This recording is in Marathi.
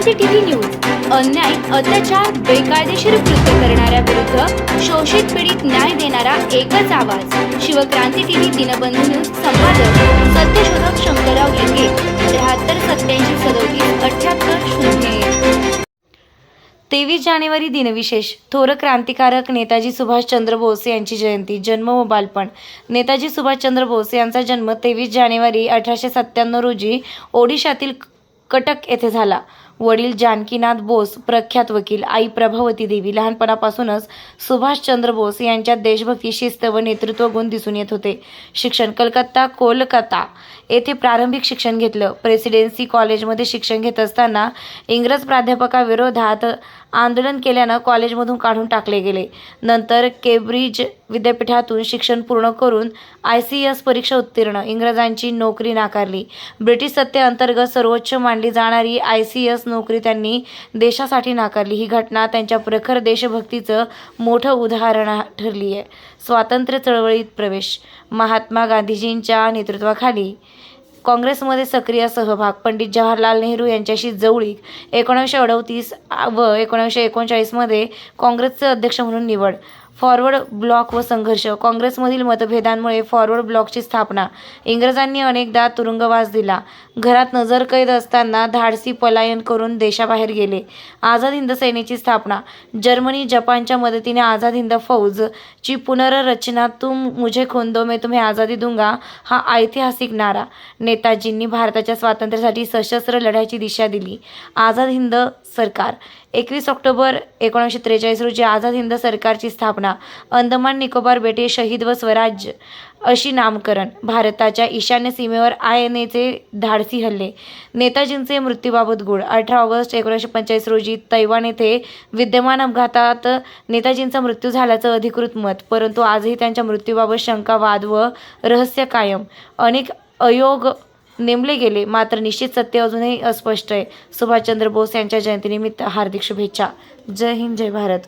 क्रांती टीव्ही न्यूज. अन्याय अत्याचार बेकायदेशीर कृत्य करणाऱ्या विरुद्ध शोषित पीडित न्याय देणारा एकच आवाज. शिवक्रांती टीव्ही दिनबंधू न्यूज संपादक सत्यशोधक शंकरराव लिंगे त्र्याहत्तर सत्याऐंशी सदोतीस अठ्याहत्तर शून्य तेवीस जानेवारी दिनविशेष थोर क्रांतिकारक नेताजी सुभाषचंद्र बोस यांची जयंती जन्म व बालपण. नेताजी सुभाषचंद्र बोस यांचा जन्म तेवीस जानेवारी अठराशे सत्त्याण्णव रोजी ओडिशातील कटक येथे झाला. वडील जानकीनाथ बोस प्रख्यात वकील आई प्रभावती देवी लहानपणापासूनच सुभाषचंद्र बोस यांच्यात देशभक्ती शिस्त व नेतृत्व गुण दिसून येत होते. शिक्षण कलकत्ता कोलकाता येथे प्रारंभिक शिक्षण घेतलं. प्रेसिडेन्सी कॉलेजमध्ये शिक्षण घेत असताना इंग्रज प्राध्यापकाविरोधात आंदोलन केल्यानं कॉलेजमधून काढून टाकले गेले. नंतर केब्रिज विद्यापीठातून शिक्षण पूर्ण करून आय सी एस परीक्षा उत्तीर्ण. इंग्रजांची नोकरी नाकारली. ब्रिटिश सत्तेअंतर्गत सर्वोच्च मानली जाणारी आय सी एस नोकरी त्यांनी देशासाठी नाकारली. ही घटना त्यांच्या प्रखर देशभक्तीचं मोठं उदाहरण ठरली आहे. स्वातंत्र्य चळवळीत प्रवेश. महात्मा गांधीजींच्या नेतृत्वाखाली काँग्रेसमध्ये सक्रिय सहभाग पंडित जवाहरलाल नेहरू यांच्याशी जवळीक एकोणीसशे अडतीस व एकोणीसशे एकोणचाळीसमध्ये काँग्रेसचे अध्यक्ष म्हणून निवड. फॉरवर्ड ब्लॉक व संघर्ष. काँग्रेसमधील मतभेदांमुळे फॉरवर्ड ब्लॉकची स्थापना. इंग्रजांनी अनेकदा तुरुंगवास दिला. घरात नजरकैद असताना धाडसी पलायन करून देशाबाहेर गेले. आझाद हिंद सेनेची स्थापना. जर्मनी जपानच्या मदतीने आझाद हिंद फौजची पुनर्रचना तुम मुझे खोंदो मे मैं तुम्हें आझादी दूंगा हा ऐतिहासिक नारा. नेताजींनी भारताच्या स्वातंत्र्यासाठी सशस्त्र लढ्याची दिशा दिली. आझाद हिंद सरकार. एकवीस ऑक्टोबर एकोणीसशे त्रेचाळीस रोजी आझाद हिंद सरकारची स्थापना. अंदमान निकोबार बेटे शहीद व स्वराज्य अशी नामकरण. भारताच्या ईशान्य सीमेवर आय एन एचे धाडसी हल्ले. नेताजींचे मृत्यूबाबत गुळ अठरा ऑगस्ट एकोणीसशे पंचेचाळीस रोजी तैवान येथे विद्यमान अपघातात नेताजींचा मृत्यू झाल्याचं अधिकृत मत परंतु आजही त्यांच्या मृत्यूबाबत शंका वाद व रहस्य कायम. अनेक अयोग नेमले गेले मात्र निश्चित सत्य अजूनही अस्पष्ट आहे. सुभाषचंद्र बोस यांच्या जयंतीनिमित्त हार्दिक शुभेच्छा. जय हिंद जय भारत.